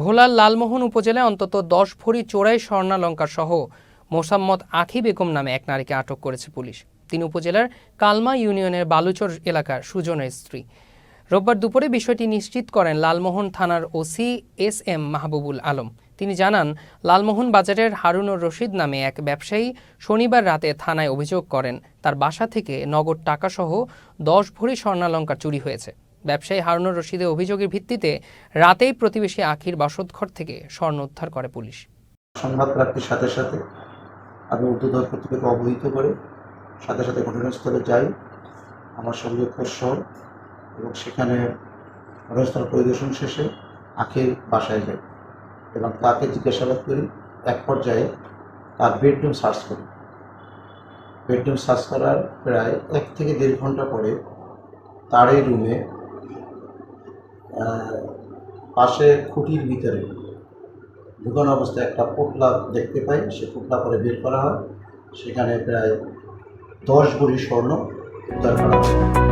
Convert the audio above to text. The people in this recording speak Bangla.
ভোলার লালমোহন উপজেলায় অন্তত দশ ভরি চোরাই স্বর্ণালঙ্কার সহ মোসাম্মদ আখি বেগম নামে এক নারীকে আটক করেছে পুলিশ। তিনি উপজেলার কালমা ইউনিয়নের বালুচর এলাকার সুজনের স্ত্রী। রোববার দুপুরে বিষয়টি নিশ্চিত করেন লালমোহন থানার OC S M Mahbubul Alam. তিনি জানান, লালমোহন বাজারের হারুনুর রশিদ নামে এক ব্যবসায়ী শনিবার রাতে থানায় অভিযোগ করেন, তার বাসা থেকে নগদ টাকাসহ দশ ভরি স্বর্ণালঙ্কার চুরি হয়েছে। ব্যবসায়ী হারুনুর রশিদের অভিযোগের ভিত্তিতে রাতেই প্রতিবেশী আখির বাসতঘর থেকে স্বর্ণ উদ্ধার করে পুলিশ। সংবাদ প্রাপ্তির সাথে সাথে আমি উর্দুধর কর্তৃপক্ষ অবহিত করে সাথে সাথে ঘটনাস্থলে যাই। আমার সঙ্গে সহ এবং সেখানে ঘটনাস্থল পরিদর্শন শেষে আখের বাসায় যাই এবং তাকে জিজ্ঞাসাবাদ করি, এক পর্যায়ে তার বেডরুম সার্চ করি। বেডরুম সার্চ করার প্রায় এক থেকে দেড় ঘণ্টা পরে তার এই রুমে পাশে খুঁটির ভিতরে ঢুকানো অবস্থায় একটা পোটলা দেখতে পাই। সে পোটলা পরে বের করা হয়। সেখানে প্রায় দশ ভরি স্বর্ণ উদ্ধার করা হয়।